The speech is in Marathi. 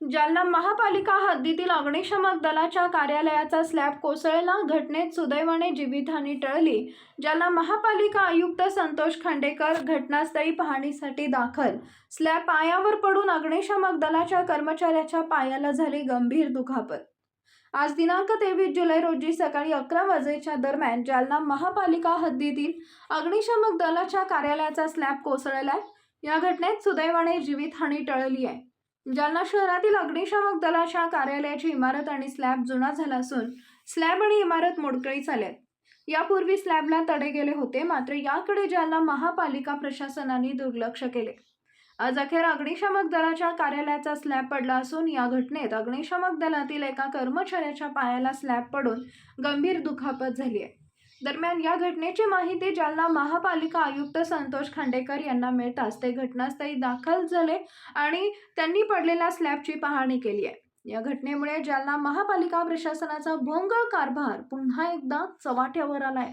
जालना महापालिका हद्दीतील अग्निशमक दलाच्या कार्यालयाचा स्लॅब कोसळला घटनेत सुदैवाने जीवितहानी टळली जालना महापालिका आयुक्त संतोष खांडेकर घटनास्थळी पाहणीसाठी दाखल. स्लॅब पायावर पडून अग्निशमक दलाच्या कर्मचाऱ्याच्या पायाला झाली गंभीर दुखापत. आज दिनांक तेवीस जुलै रोजी सकाळी अकरा वाजेच्या दरम्यान जालना महापालिका हद्दीतील अग्निशमक दलाच्या कार्यालयाचा स्लॅब कोसळलाय या घटनेत सुदैवाने जीवितहानी टळली आहे. जालना शहरातील अग्निशामक दलाच्या कार्यालयाची इमारत आणि स्लॅब जुना झाला असून स्लॅब आणि इमारत मोडकळीस आल्यात यापूर्वी स्लॅबला तडे गेले होते मात्र याकडे जालना महापालिका प्रशासनाने दुर्लक्ष केले. आज अखेर अग्निशामक दलाच्या कार्यालयाचा स्लॅब पडला असून या घटनेत अग्निशामक दलातील एका कर्मचाऱ्याच्या पायाला स्लॅब पडून गंभीर दुखापत झाली आहे. दरम्यान या घटनेची माहिती जालना महापालिका आयुक्त संतोष खांडेकर यांना मिळताच ते घटनास्थळी दाखल झाले आणि त्यांनी पडलेल्या स्लॅबची पाहणी केली आहे. या घटनेमुळे जालना महापालिका प्रशासनाचा भोंगळ कारभार पुन्हा एकदा चव्हाट्यावर आलाय.